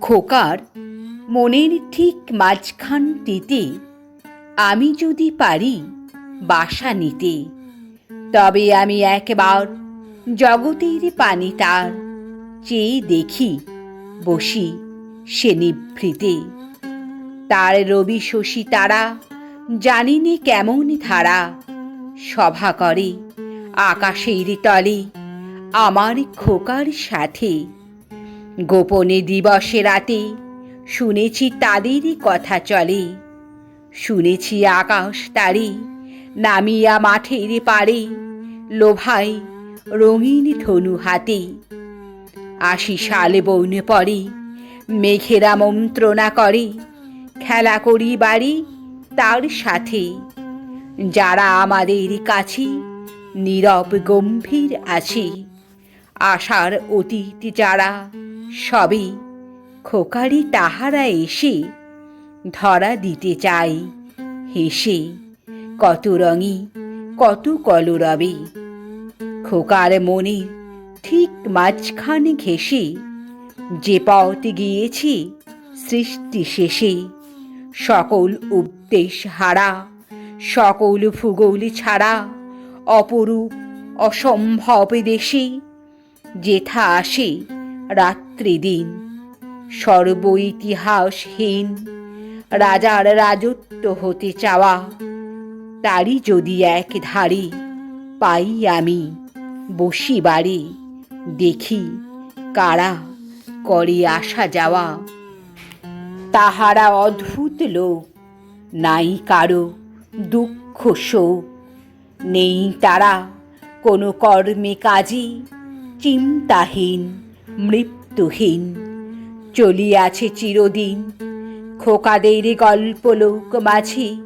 খোকার মনের ঠিক মাঝখানটিতে আমি যদি পারি বাসা নিতে। তবে আমি একবার জগতের পানি তার চেয়ে দেখি বসি সে নিভৃতে। তার রবি শশী তারা জানিনি কেমন ধারা। সভা করে আকাশের তলে আমার খোকার সাথে। গোপনে দিবসে রাতে শুনেছি তাদেরই কথা চলে। শুনেছি আকাশ তারে নামিয়া মাঠের পারে লোভাই রঙিন ধনু হাতে। আশি সালে বৌনে পড়ে মেঘেরা মন্ত্রণা করে, খেলা করি বাড়ি তার সাথে। যারা আমাদের কাছে নীরব গম্ভীর আছে, আশার অতীত যারা সবে খোকারি তাহারা এসে ধরা দিতে চাই হেসে, কত রঙি, কত কলরবে খোকার মনে ঠিক মাঝখানে ঘেসে যে পথ গিয়েছে সৃষ্টি শেষে, সকল উদ্দেশ হারা, সকল ভূগোল ছাড়া, অপরূপ অসম্ভব দেশে, যেথা আসে রাত্রি দিন সর্ব ইতিহাসহীন রাজার রাজত্ব হতে চাওয়া। তারই যদি এক ধারে পাই আমি বসি বাড়ি দেখি কারা করে আসা যাওয়া। তাহারা অদ্ভুত লোক, নাই কারও দুঃখ শোক। নেই তারা কোনো কর্মে কাজে, চিন্তাহীন। মৃত্যুহীন। চলিয়াছে চিরদিন। খোকাদের গল্প লোক মাঝে।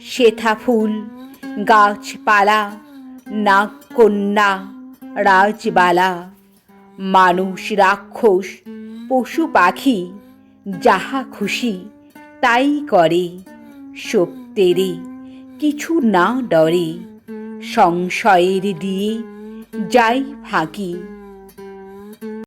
শেথা ফুল, গাছপালা নাগ কন্যা, রাজবালা। মানুষ, রাক্ষস, পশু পাখি, যাহা খুশি, তাই করে। সত্যেরে কিছু না ডরে। সংশয়ের দিয়ে যাই ফাঁকি।